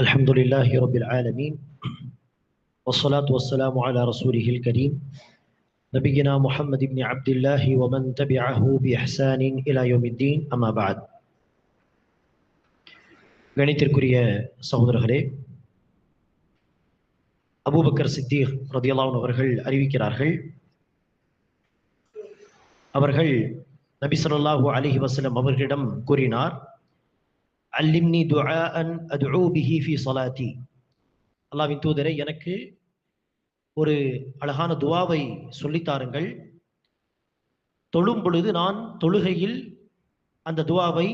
الحمد لله رب العالمين والصلاة والسلام على رسوله الكريم نبينا محمد بن عبد الله ومن تبعه بإحسان إلى يوم الدين أما بعد கணித்திற்குரிய சகோதரர்களே அபூபக்கர் சித்தீக் ரதியல்லான் அவர்கள் அறிவிக்கிறார்கள் அவர்கள் நபி ஸல்லல்லாஹு அலைஹி வஸல்லம் அவர்களிடம் கூறினார் அல்லிம்னி துஆஅன் அத்ஊ பிஹி ஃபி ஸலாத்தி அல்லாஹ்வின் தூதரே எனக்கு ஒரு அழகான துவாவை சொல்லித்தாருங்கள் தொழும் பொழுது நான் தொழுகையில் அந்த துவாவை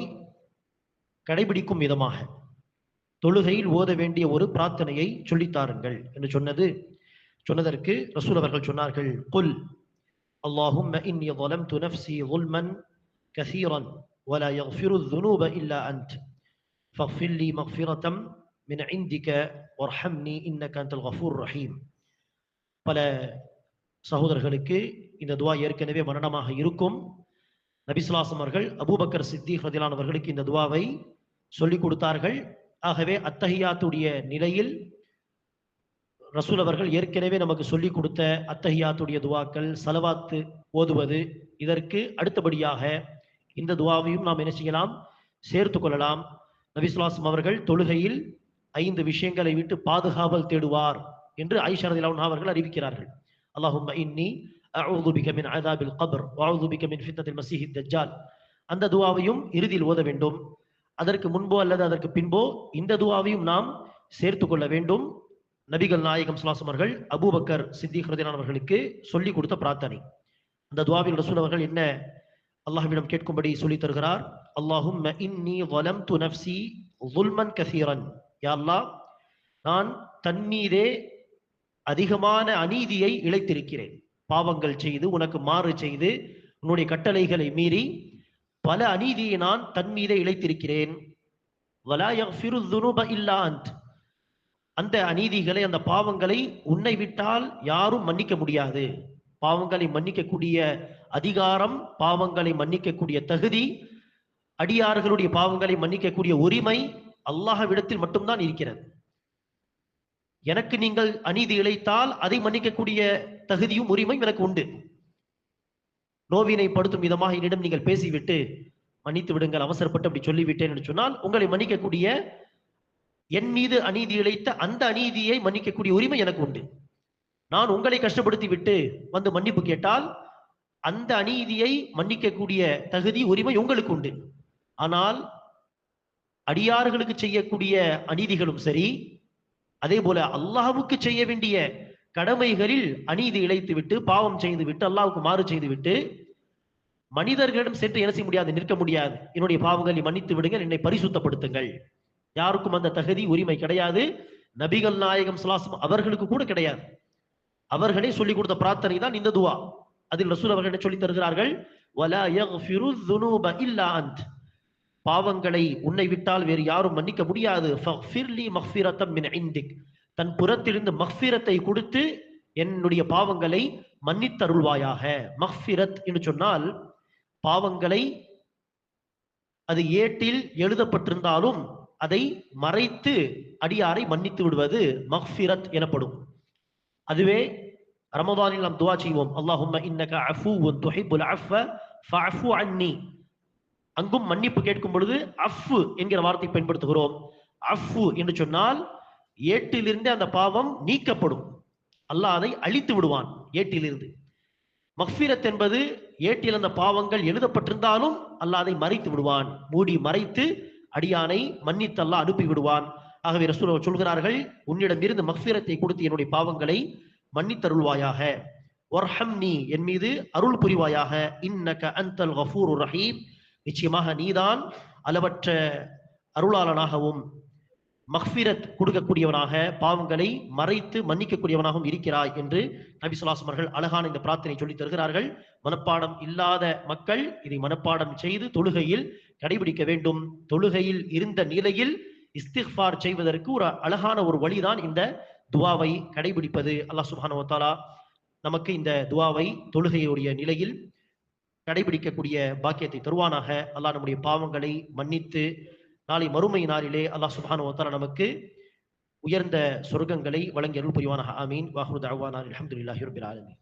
கடைபிடிக்கும் விதமாக தொழுகையில் ஓத வேண்டிய ஒரு பிரார்த்தனையை சொல்லித்தாருங்கள் என்று சொன்னது சொன்னதற்கு ரசூல் அவர்கள் சொன்னார்கள் குல் اللهم إني ظلمت نفسي ظلما كثيرا ولا يغفر الذنوب إلا أنت فاغفر لي مغفرة من عندك وارحمني إنك أنت الغفور الرحيم பல சகோதரர்களுக்கு இந்த துவா ஏற்கனவே மரணமாக இருக்கும் நபிசுலாசம் அவர்கள் அபூபக்கர் சித்திக் ரதிலான் அவர்களுக்கு இந்த துவாவை சொல்லிக் கொடுத்தார்கள் ஆகவே அத்தஹியாத்துடைய நிலையில் ரசூல் அவர்கள் ஏற்கனவே நமக்கு சொல்லிக் கொடுத்த அத்தஹியாத்துடைய துவாக்கள் சலவாத்து ஓதுவது இதற்கு அடுத்தபடியாக இந்த துவாவையும் நாம் என்ன செய்யலாம் சேர்த்து கொள்ளலாம் நபிசுலாசம் அவர்கள் தொழுகையில் ஐந்து விஷயங்களை விட்டு பாதுகாவல் தேடுவார் என்று ஐஷரதிலான் அவர்கள் அறிவிக்கிறார்கள். அல்லாஹும் இன்னி அவுது பிக மின் அதாபில் கபர் வாவுது பிக மின் ஃபித்னத்தில் மஸீஹித் தஜ்ஜால். அந்த துவாவையும் இறுதியில் ஓத வேண்டும். அதற்கு முன்போ அல்லது அதற்கு பின்போ இந்த துவாவையும் நாம் சேர்த்து கொள்ள வேண்டும். நபிகள் நாயகம் சுலாசம் அவர்கள் அபூபக்கர் சித்திக் ரதிலான் அவர்களுக்கு சொல்லிக் கொடுத்த பிரார்த்தனை. அந்த துவாவில் ரசூல் அவர்கள் என்ன அல்லாஹ்விடம் கேட்கும்படி சொல்லி தருகிறார் அல்லாஹும் இன்னி வலம்து நஃப்சி ظுல்மன் கசீரன். யா அல்லாஹ் நான் தன்மீதே அதிகமான அநீதியை இழைத்திருக்கிறேன். பாவங்கள் செய்து உனக்கு மாறு செய்து உன்னுடைய கட்டளைகளை மீறி பல அநீதியை நான் தன் மீதே இழைத்திருக்கிறேன். அந்த அநீதிகளை அந்த பாவங்களை உன்னை விட்டால் யாரும் மன்னிக்க முடியாது. பாவங்களை மன்னிக்கக்கூடிய அதிகாரம் பாவங்களை மன்னிக்கக்கூடிய தகுதி அடியார்களுடைய பாவங்களை மன்னிக்கக்கூடிய உரிமை அல்லாஹவிடத்தில் மட்டும்தான் இருக்கிறது. எனக்கு நீங்கள் அநீதி இழைத்தால் அதை மன்னிக்கக்கூடிய தகுதியும் உரிமையும் எனக்கு உண்டு. நோவினை படுத்தும் விதமாக என்னிடம் நீங்கள் பேசிவிட்டு மன்னித்து விடுங்கள் அவசரப்பட்டு அப்படி சொல்லிவிட்டேன் என்று சொன்னால் உங்களை மன்னிக்கக்கூடிய என் மீது அநீதி இழைத்த அந்த அநீதியை மன்னிக்கக்கூடிய உரிமை எனக்கு உண்டு. நான் உங்களை கஷ்டப்படுத்தி விட்டு வந்து மன்னிப்பு கேட்டால் அந்த அநீதியை மன்னிக்கக்கூடிய தகுதி உரிமை உங்களுக்கு உண்டு. ஆனால் அடியார்களுக்கு செய்யக்கூடிய அநீதிகளும் சரி அதே போல அல்லாஹுக்கு செய்ய வேண்டிய கடமைகளில் அநீதி இழைத்து விட்டு பாவம் செய்து விட்டு அல்லாவுக்கு மாறு செய்து விட்டு மனிதர்களிடம் சென்று என்ன செய்ய முடியாது? நிற்க முடியாது. என்னுடைய பாவங்களை மன்னித்து விடுங்கள் என்னை பரிசுத்தப்படுத்துங்கள். யாருக்கும் அந்த தகுதி உரிமை கிடையாது. நபிகள் நாயகம் சுலாசம் அவர்களுக்கு கூட கிடையாது. அவர்களே சொல்லிக் கொடுத்த பிரார்த்தனை தான் இந்த துவா. அதில் ரசூல் அவர்கள் என்ன சொல்லி தருகிறார்கள்? பாவங்களை உன்னை விட்டால் வேறு யாரும் மன்னிக்க முடியாது. தன் புறத்திலிருந்து மக்ஃபிரத்தை கொடுத்து என்னுடைய பாவங்களை மன்னித்தருள்வாயாக. மஹ்பிரத் என்று சொன்னால் பாவங்களை அது ஏட்டில் எழுதப்பட்டிருந்தாலும் அதை மறைத்து அடியாரை மன்னித்து விடுவது மஹ்பிரத் எனப்படும். அதுவே ரமதானில் நாம் துவா செய்வோம். அல்லாஹும்ம இன்னக அஃபூவுன் துஹிப்புல் அஃப ஃபஅஃபு அன்னி. அங்கும் மன்னிப்பு கேட்கும் பொழுது அஃபு என்கிற வார்த்தை பயன்படுத்துகிறோம். அஃபு என்று சொன்னால் ஏட்டிலிருந்து அந்த பாவம் நீக்கப்படும். அல்லாஹ் அதை அழித்து விடுவான் ஏட்டிலிருந்து. மஃபீரத் என்பது ஏட்டில் அந்த பாவங்கள் எழுதப்பட்டிருந்தாலும் அல்லாஹ் அதை மறைத்து விடுவான். மூடி மறைத்து அடியானை மன்னித்து அல்லாஹ் அனுப்பி விடுவான் ஆகவே ரசூல் சொல்கிறார்கள் உன்னிடமிருந்து மஃபீரத்தை கொடுத்து என்னுடைய பாவங்களை மன்னித்தருள்வாயாக. ஒர்ஹம்னி என் மீது அருள் புரிவாயாக. இன்னக அந்தல் கஃபூர் ரஹீம். நிச்சயமாக நீதான் அளவற்ற அருளாளனாகவும் மஹ்பிரத் கொடுக்கக்கூடியவனாக பாவங்களை மறைத்து மன்னிக்கக்கூடியவனாகவும் இருக்கிறாய் என்று நபி சுல்லாசம் அழகான இந்த பிரார்த்தனை சொல்லி தருகிறார்கள். மனப்பாடம் இல்லாத மக்கள் இதை மனப்பாடம் செய்து தொழுகையில் கடைபிடிக்க வேண்டும். தொழுகையில் இருந்த நிலையில் இஸ்திஃபார் செய்வதற்கு ஒரு அழகான ஒரு வழிதான் இந்த துவாவை கடைபிடிப்பது அல்லாஹ் சுபானுவத்தாலா நமக்கு இந்த துவாவை தொழுகையுடைய நிலையில் கடைபிடிக்கக்கூடிய பாக்கியத்தை தருவானாக. அல்லாஹ் நம்முடைய பாவங்களை மன்னித்து நாளை மறுமை நாளிலே அல்லாஹ் சுபானுவத்தாலா நமக்கு உயர்ந்த சொர்க்கங்களை வழங்கி அருள் புரிவானாக. ஆமீன். வாஹூர் தஅவானா அலமதுல்லாஹி ரப்பில் ஆலமீன்.